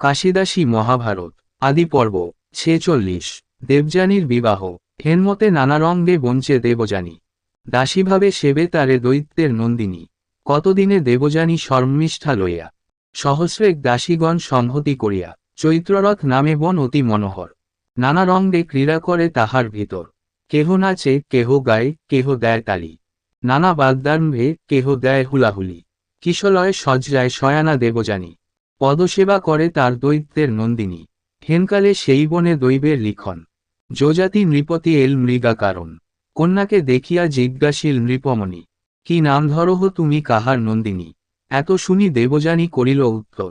কাশিদাসী মহাভারত, আদি পর্ব, ছেচল্লিশ, দেবযানীর বিবাহ, হেনমতে নানা রঙ্গে বঞ্চে দেবযানী। দাসীভাবে সেবে তারে দৈত্যের নন্দিনী। কতদিনে দেবযানী শর্মিষ্ঠা লইয়া। সহস্রেক দাসীগণ সংহতি করিয়া, চৈত্ররথ নামে বন অতি মনোহর। নানা রঙ্গে ক্রীড়া করে তাহার ভিতর। কেহ নাচে, কেহ গায়, কেহ দেয় তালি। নানা বাগদার্ভে কেহ দেয় হুলাহুলি। কিশলয়ে সজ্জায় শয়ানা দেবযানী। পদসেবা করে তার দৈত্যের নন্দিনী। হেনকালে সেই বনে দৈবের লিখন। যোজাতি নৃপতি এল মৃগা কারণ কন্যাকে দেখিয়া জিজ্ঞাসীল নৃপমণি, কি নাম ধরহ তুমি কাহার নন্দিনী? এত শুনি দেবযানী করিল উত্তর,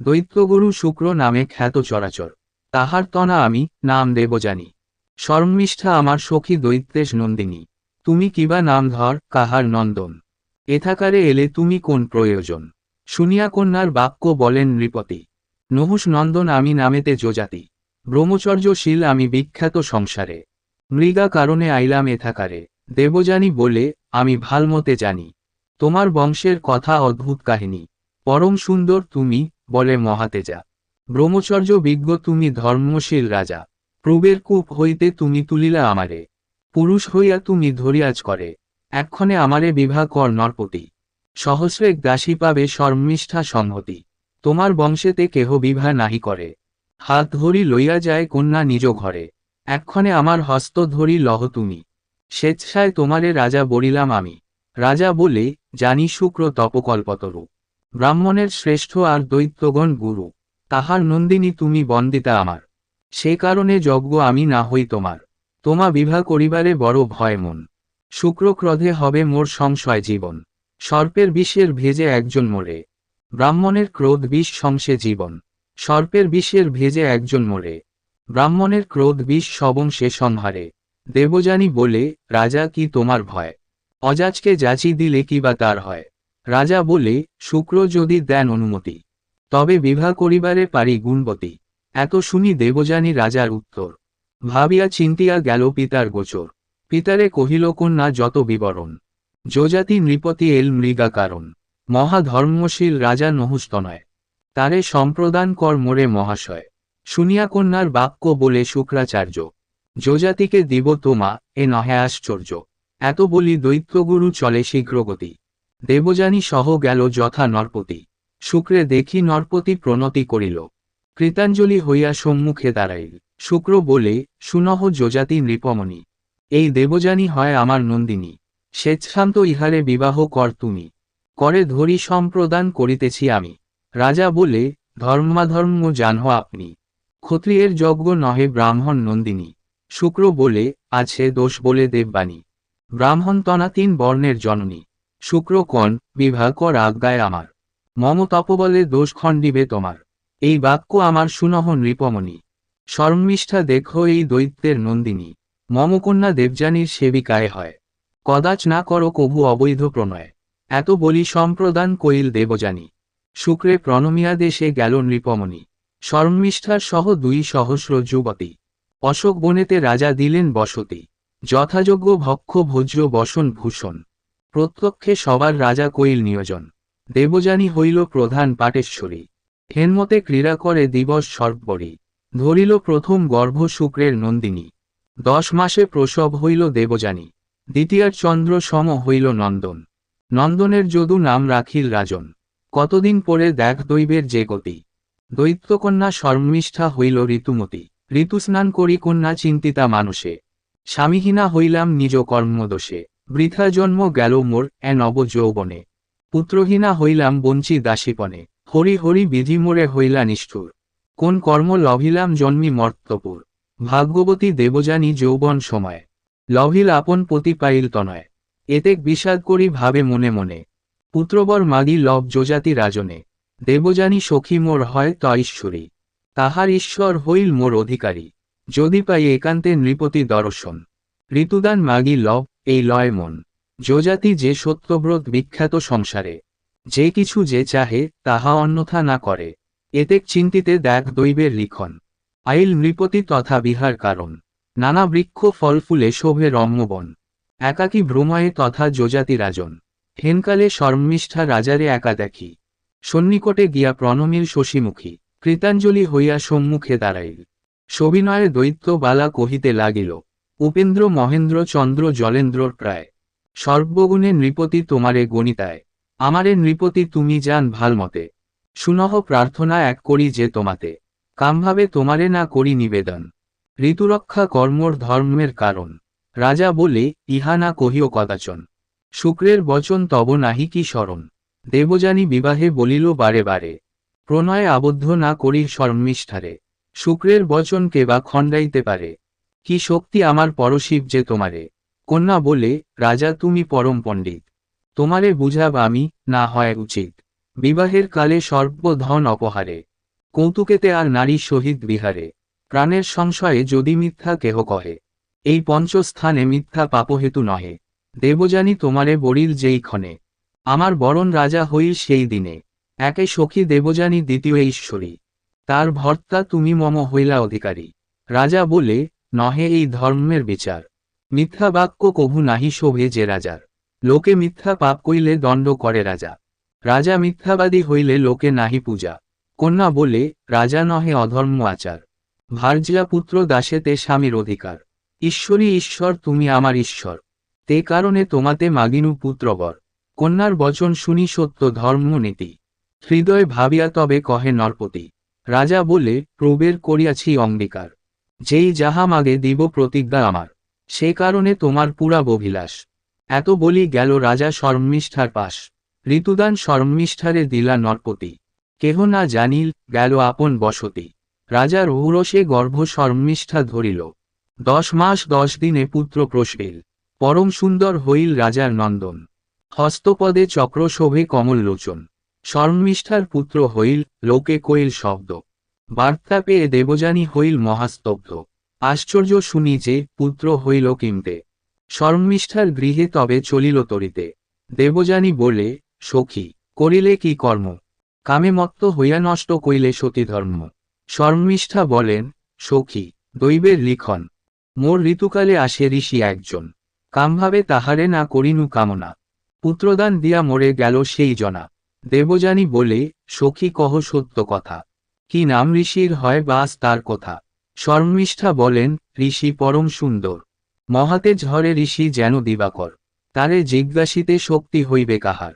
দৈত্যগুরু শুক্র নামে খ্যাত চরাচর, তাহার তনা আমি, নাম দেবযানী। শর্মিষ্ঠা আমার সখী দৈত্যেশ নন্দিনী, তুমি কিবা নাম ধর কাহার নন্দন? এথাকারে এলে তুমি কোন প্রয়োজন? শুনিয়া কন্যার বাক্য বলেন নৃপতি, নহুষ নন্দন আমি নামেতে যোজাতি ব্রহ্মচর্যশীল আমি বিখ্যাত সংসারে, মৃগা কারণে আইলাম এথাকারে, দেবযানী বলে, আমি ভালমতে জানি, তোমার বংশের কথা অদ্ভুত কাহিনী, পরম সুন্দর তুমি বলে মহাতেজা, ব্রহ্মচর্য বিজ্ঞ তুমি ধর্মশীল রাজা, প্রবের কূপ হইতে তুমি তুলিলা আমারে, পুরুষ হইয়া তুমি ধরিয়াজ করে, এক্ষণে আমারে বিবাহ কর নরপতি সহস্রেক দাসী পাবে শর্মিষ্ঠা সংহতি তোমার বংশেতে কেহ বিভা নাহি করে। হাত ধরি লইয়া যায় কন্যা নিজ ঘরে। এক্ষণে আমার হস্ত ধরি লহ তুমি। স্বেচ্ছায় তোমারে রাজা বলিলাম আমি। রাজা বলে, জানি শুক্র তপকল্পতরু। ব্রাহ্মণের শ্রেষ্ঠ আর দৈত্যগণ গুরু। তাহার নন্দিনী তুমি বন্দিতা আমার। সে কারণে যজ্ঞ আমি না হই তোমার। তোমা বিবাহ করিবারে বড় ভয় মন। শুক্র ক্রোধে হবে মোর সংশয় জীবন। সর্পের বিষের ভেজে একজন মোরে। ব্রাহ্মণের ক্রোধ বিষ সংশে জীবন। সর্পের বিষের ভেজে একজন মোরে। ব্রাহ্মণের ক্রোধ বিষ সবংশে সংহারে। দেবযানী বলে, রাজা, কি তোমার ভয়? অজাজকে যাচি দিলে কি বা তার হয়? রাজা বলে, শুক্র যদি দেন অনুমতি, তবে বিবাহ করিবারে পারি গুণবতী। এত শুনি দেবযানী রাজার উত্তর। ভাবিয়া চিন্তিয়া গেল পিতার গোচর। পিতারে কহিল, কন্যা, যত বিবরণ। যোজাতি নৃপতি এল মৃগা কারণ। মহাধর্মশীল রাজা নহুস্তনয়। তারে সম্প্রদান কর মোরে মহাশয়। শুনিয়া কন্যার বাক্য বলে শুক্রাচার্য, যোজাতিকে দিব তোমা, এ নহে আশ্চর্য। এত বলি দৈত্যগুরু চলে শীঘ্রগতি। দেবযানী সহ গেল যথা নরপতি। শুক্রে দেখি নরপতি প্রণতি করিল। কৃতাঞ্জলি হইয়া সম্মুখে দাঁড়াইল। শুক্র বলে সুনহ যোজাতি নৃপমণি। এই দেবযানী হয় আমার নন্দিনী। স্বেচ্ছান্ত ইহারে বিবাহ কর তুমি। করে ধরি সম্প্রদান করিতেছি আমি। রাজা বলে, ধর্মাধর্ম জানহ আপনি। ক্ষত্রিয়ের যজ্ঞ নহে ব্রাহ্মণ নন্দিনী। শুক্র বলে, আছে দোষ বলে দেববাণী। ব্রাহ্মণ তনা তিন বর্ণের জননী। শুক্র কণ বিবাহ কর আজ্ঞায় আমার। মম তপবলে দোষ খণ্ডিবে তোমার। এই বাক্য আমার সুনহ নৃপমণি। শর্মিষ্ঠা দেখো এই দৈত্যের নন্দিনী। মমকন্যা দেবযানীর সেবিকায় হয়। কদাচ না করো কভু অবৈধ প্রণয়। এত বলি সম্প্রদান কইল দেবযানী। শুক্রে প্রণমিয়া দেশে গেল নৃপমণি। শর্মিষ্ঠার সহ দুই সহস্র যুবতী। অশোক বনেতে রাজা দিলেন বসতি। যথাযোগ্য ভক্ষ, ভোজ্য, বসন, ভূষণ। প্রত্যক্ষে সবার রাজা কইল নিয়োজন। দেবযানী হইল প্রধান পাটেশ্বরী। হেনমতে ক্রীড়া করে দিবস সর্বরী ধরিল প্রথম গর্ভ শুক্রের নন্দিনী। দশ মাসে প্রসব হইল দেবযানী। দ্বিতীয়ার চন্দ্র সম হইল নন্দন। নন্দনের যদু নাম রাখিল রাজন। কতদিন পরে দেখ দৈবের যে গতি। দৈত্যকন্যা শর্মিষ্ঠা হইল ঋতুমতি। ঋতুস্নান করি কন্যা চিন্তিতা মানুষে। স্বামীহীনা হইলাম নিজ কর্মদোষে। বৃথা জন্ম গেল মোর এ নব যৌবনে। পুত্রহীনা হইলাম বঞ্চি দাসীপনে। হরি হরি বিধি মোরে হইলা নিষ্ঠুর। কোন কর্ম লভিলাম জন্মি মর্তপুর। ভাগ্যবতী দেবযানী যৌবন সময়। লভিল আপন পতি পাইল তনয়। এতেক বিষাদ করি ভাবে মনে মনে। পুত্রবর মাগি লভ যোজাতি রাজনে। দেবযানী সখী মোর হয় ত ঈশ্বরী। তাহার ঈশ্বর হইল মোর অধিকারী। যদি পাই একান্তে নৃপতি দর্শন। ঋতুদান মাগি লভ এই লয় মন। যোজাতি যে সত্যব্রত বিখ্যাত সংসারে। যে কিছু যে চাহে, তাহা অন্যথা না করে। এতেক চিন্তিতে দেখ দৈবের লিখন। আইল নৃপতি তথা বিহার কারণ। নানা বৃক্ষ, ফল, ফুলে শোভে রম্যবন। একাকী ভ্রময়ে তথা যোজাতি রাজন হেনকালে শর্মিষ্ঠা রাজারে একা দেখি। সন্নিকটে গিয়া প্রণমীর শশীমুখী। কৃতাঞ্জলি হইয়া সম্মুখে দাঁড়াইল। সবিনয়ে দৈত্য বালা কহিতে লাগিল, উপেন্দ্র, মহেন্দ্র, চন্দ্র জলেন্দ্রর প্রায়। সর্বগুণে নৃপতি তোমারে গণিতায়। আমারে নৃপতি তুমি যান ভালমতে। সুনহ প্রার্থনা এক করি যে তোমাতে। কামভাবে তোমারে না করি নিবেদন। ঋতুরক্ষা কর্মর ধর্মের কারণ। রাজা বলে, ইহা না কহিও কদাচন। শুক্রের বচন তব নাহি কি স্মরণ। দেবযানী বিবাহে বলিল, বারে বারে। প্রণয়ে আবদ্ধ না করি শর্মিষ্ঠারে। শুক্রের বচন কে বা খণ্ডাইতে পারে। কি শক্তি আমার পরশিব যে তোমারে। কন্যা বলে, রাজা তুমি পরম পণ্ডিত। তোমারে বুঝাব আমি, না হয় উচিত। বিবাহের কালে সর্বধন অপহারে। কৌতুকেতে আর নারী শহীদ বিহারে। প্রাণের সংশয়ে যদি মিথ্যা কেহ কহে, এই পঞ্চস্থানে মিথ্যা পাপহেতু নহে। দেবযানী তোমারে বরিল যেই ক্ষণে, আমার বরণ রাজা হই সেই দিনে। একে সখী দেবযানী দ্বিতীয় ঈশ্বরী। তার ভর্তা তুমি মম হইলা অধিকারী। রাজা বলে, নহে এই ধর্মের বিচার। মিথ্যা বাক্য কভু নাহি শোভে যে রাজার। লোকে মিথ্যা পাপ কইলে দণ্ড করে রাজা। রাজা মিথ্যাবাদী হইলে লোকে নাহি পূজা। কন্যা বলে, রাজা নহে অধর্ম আচার। ভার্যা পুত্র দাসেতে স্বামীর অধিকার। ঈশ্বরী ঈশ্বর, তুমি আমার ঈশ্বর। তে কারণে তোমাতে মাগিনু পুত্রবর। কন্যার বচন শুনি সত্য ধর্মনীতি হৃদয় ভাবিয়া তবে কহে নরপতি, রাজা বলে, প্রবের করিয়াছি অঙ্গীকার। যেই যাহা মাগে দিব প্রতিজ্ঞা আমার। সে কারণে তোমার পুরা অভিলাষ। এত বলি গেল রাজা শর্মিষ্ঠার পাশ। ঋতুদান শর্মিষ্ঠারে দিলা নরপতি। কেহ না জানিল, গেল আপন বসতি। রাজার ঔরসে গর্ভ শর্মিষ্ঠা ধরিল। দশ মাস দশ দিনে পুত্র প্রসবিল। পরম সুন্দর হইল রাজার নন্দন। হস্তপদে চক্র শোভে কমল লোচন শর্মিষ্ঠার পুত্র হইল লোকে কইল শব্দ। বার্তা পেয়ে দেবযানী হইল মহাস্তব্ধ। আশ্চর্য শুনি যে পুত্র হইল কিমতে। শর্মিষ্ঠার গৃহে তবে চলিল তরিতে। দেবযানী বলে, সখী, করিলে কি কর্ম? কামে মত্ত হইয়া নষ্ট কইলে সতীধর্ম শর্মিষ্ঠা বলেন, সখী, দৈবের লিখন। মোর ঋতুকালে আসে ঋষি একজন। কামভাবে তাহারে না করিনু কামনা। পুত্রদান দিয়া মরে গেল সেই জনা। দেবযানী বলে, সখী কহ সত্য কথা। কি নাম ঋষির হয় বাস তার কথা? শর্মিষ্ঠা বলেন, ঋষি পরম সুন্দর। মহাতে ঝরে ঋষি যেন দিবাকর। তারে জিজ্ঞাসিতে শক্তি হইবে কাহার?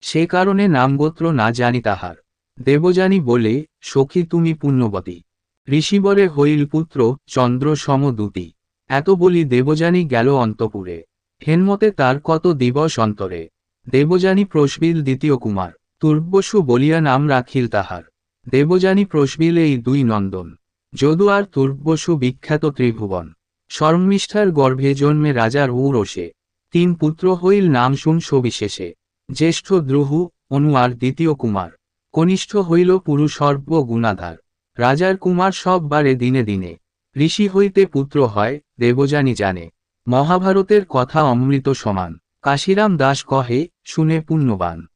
সে কারণে নামগোত্র না জানি তাহার। দেবযানী বলে, সখী তুমি পুণ্যবতী। ঋষিবরে হইল পুত্র, চন্দ্র সম সমদূতি এত বলি দেবযানী গেল অন্তপুরে। হেনমতে তার কত দিবস অন্তরে। দেবযানী প্রসবিল দ্বিতীয় কুমার। তুর্বসু বলিয়া নাম রাখিল তাহার। দেবযানী প্রসবিল এই দুই নন্দন। যদু আর তুর্বসু বিখ্যাত ত্রিভুবন। শর্মিষ্ঠার গর্ভে জন্মে রাজার ঔরসে। তিন পুত্র হইল নাম শুন সবিশেষে। জ্যেষ্ঠ দ্রুহু, অনু আর দ্বিতীয় কুমার। কনিষ্ঠ হইল পুরুষ সর্ব গুণাধার। রাজার কুমার সব বারে দিনে দিনে। ঋষি হইতে পুত্র হয় দেবজানি জানে। মহাভারতের কথা অমৃত সমান। কাশিরাম দাস কহে, শুনে পুণ্যবান।